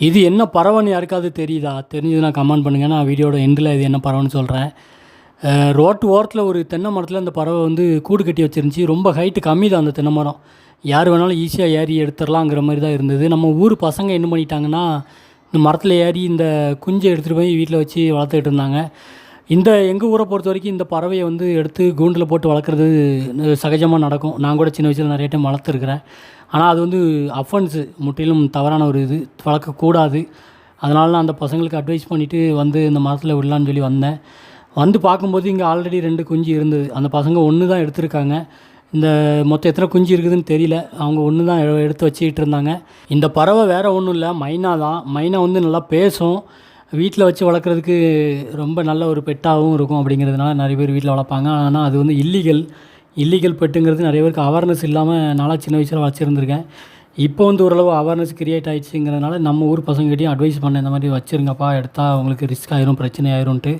இது என்ன பறவைன்னு யாருக்காவது தெரியுதா? தெரிஞ்சதுன்னா கமெண்ட் பண்ணுங்கள் நான் வீடியோட எண்டில் இது என்ன பறவைன்னு சொல்கிறேன் ரோட்டு ஓரத்தில் ஒரு தென்னை மரத்தில் அந்த பறவை வந்து கூடு கட்டி வச்சிருந்துச்சி. ரொம்ப ஹைட்டு கம்மி தான் அந்த தென்னை மரம். யார் வேணாலும் ஈஸியாக ஏறி எடுத்துடலாங்கிற மாதிரி தான் இருந்தது. நம்ம ஊர் பசங்க என்ன பண்ணிட்டாங்கன்னா இந்த மரத்தில் ஏறி இந்த குஞ்சை எடுத்துகிட்டு போய் வீட்டில் வச்சு வளர்த்துக்கிட்டு இருந்தாங்க. இந்த எங்கள் ஊரை பொறுத்த வரைக்கும் இந்த பறவையை வந்து எடுத்து கூண்டில் போட்டு வளர்க்குறது சகஜமாக நடக்கும். நான் கூட சின்ன வயசில் நிறைய டைம் வளர்த்துருக்குறேன். ஆனால் அது வந்து அஃபன்ஸு முற்றிலும் தவறான ஒரு இது. வளர்க்கக்கூடாது. அதனால் நான் அந்த பசங்களுக்கு அட்வைஸ் பண்ணிவிட்டு வந்து இந்த மரத்தில் விடலான்னு சொல்லி வந்தேன். வந்து பார்க்கும்போது இங்கே ஆல்ரெடி ரெண்டு குஞ்சு இருந்தது. அந்த பசங்க ஒன்று தான் எடுத்திருக்காங்க. இந்த மொத்தம் எத்தனை குஞ்சு இருக்குதுன்னு தெரியல. அவங்க ஒன்று தான் எடுத்து வச்சுக்கிட்டு இருந்தாங்க. இந்த பறவை வேறு ஒன்றும் இல்லை. மைனா தான் மைனா வந்து நல்லா பேசும். வீட்டில் வச்சு வளர்க்குறதுக்கு ரொம்ப நல்ல ஒரு பெட்டாகவும் இருக்கும் அப்படிங்கிறதுனால நிறைய பேர் வீட்டில் வளர்ப்பாங்க. ஆனால் அது வந்து இல்லீகல் இல்லீகல் பெட்டுங்கிறது நிறைய பேருக்கு அவேர்னஸ் இல்லாமல் நாளாக சின்ன வயசில் வச்சுருந்துருக்கேன். இப்போ வந்து ஓரளவு அவேர்னஸ் க்ரியேட் ஆகிடுச்சுங்கிறதுனால நம்ம ஊர் பசங்ககிட்டையும் அட்வைஸ் பண்ண இந்த மாதிரி வச்சுருங்கப்பா எடுத்தால் அவங்களுக்கு ரிஸ்க் ஆயிரும் பிரச்சனை ஆயிரும்ன்ட்டு.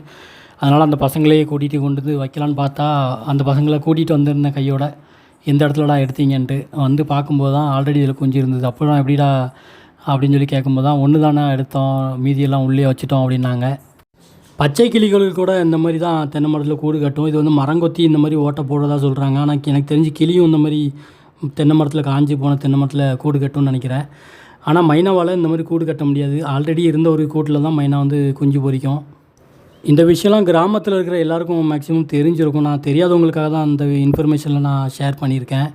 அதனால் அந்த பசங்களையே கூட்டிகிட்டு கொண்டு வந்து வைக்கலான்னு பார்த்தா அந்த பசங்களை கூட்டிகிட்டு வந்திருந்தேன் கையோட எந்த இடத்துலடா எடுத்தீங்கன்ட்டு. வந்து பார்க்கும்போது தான் ஆல்ரெடி இதில் குஞ்சு இருந்தது. அப்போலாம் எப்படிடா அப்படின்னு சொல்லி கேட்கும்போது தான் ஒன்று தானே எடுத்தோம் மீதியெல்லாம் உள்ளே வச்சுட்டோம் அப்படின்னாங்க. பச்சை கிளிகள் கூட இந்த மாதிரி தான் தென்னை மரத்தில் கூடு கட்டும். இது வந்து மரங்கொத்தி இந்த மாதிரி ஓட்டை போடுறதா சொல்கிறாங்க ஆனால் எனக்கு தெரிஞ்சு கிளியும் இந்த மாதிரி தென்னை மரத்தில் காஞ்சி போன தென்னை மரத்தில் கூடு கட்டும்னு நினைக்கிறேன். ஆனால் மைனாவால் இந்த மாதிரி கூடு கட்ட முடியாது. ஆல்ரெடி இருந்த ஒரு கூட்டில் தான் மைனா வந்து குஞ்சு பொரிக்கும் இந்த விஷயம்லாம் கிராமத்தில் இருக்கிற எல்லாருக்கும் மேக்ஸிமம் தெரிஞ்சிருக்கும். நான் தெரியாதவங்களுக்காக தான் அந்த இன்ஃபர்மேஷனில் நான் ஷேர் பண்ணியிருக்கேன்.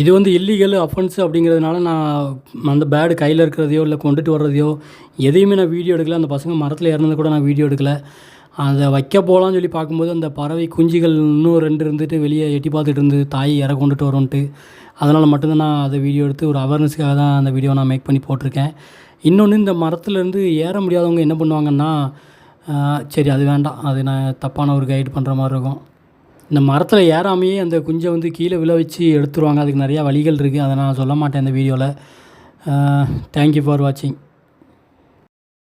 இது வந்து இல்லீகல் அஃபென்ஸ் அப்படிங்கிறதுனால நான் அந்த பேடு கையில் இருக்கிறதையோ இல்லை கொண்டுட்டு வர்றதையோ எதையுமே நான் வீடியோ எடுக்கல. அந்த பசங்க மரத்தில் இறந்தது கூட நான் வீடியோ எடுக்கல. அதை வைக்க போகலான்னு சொல்லி பார்க்கும்போது அந்த பறவை குஞ்சுகள் இன்னும் ரெண்டு இருந்துட்டு வெளியே எட்டி பார்த்துட்டு இருந்து தாய் இற கொண்டுட்டு வரோன்ட்டு அதனால் மட்டும்தான் நான் அதை வீடியோ எடுத்து ஒரு அவேர்னஸ்க்காக தான் அந்த வீடியோ நான் மேக் பண்ணி போட்டிருக்கேன். இன்னொன்று இந்த மரத்துலேருந்து ஏற முடியாதவங்க என்ன பண்ணுவாங்கன்னா சரி அது வேண்டாம். அது நான் தப்பான ஒரு கைடு பண்ணுற மாதிரி இருக்கும். இந்த மரத்தில் ஏறாமையே அந்த குஞ்சை வந்து கீழே விழ வச்சு எடுத்துருவாங்க. அதுக்கு நிறையா வழிகள் இருக்குது அதை நான் சொல்ல மாட்டேன் இந்த வீடியோவில் தேங்க்யூ ஃபார் வாட்சிங்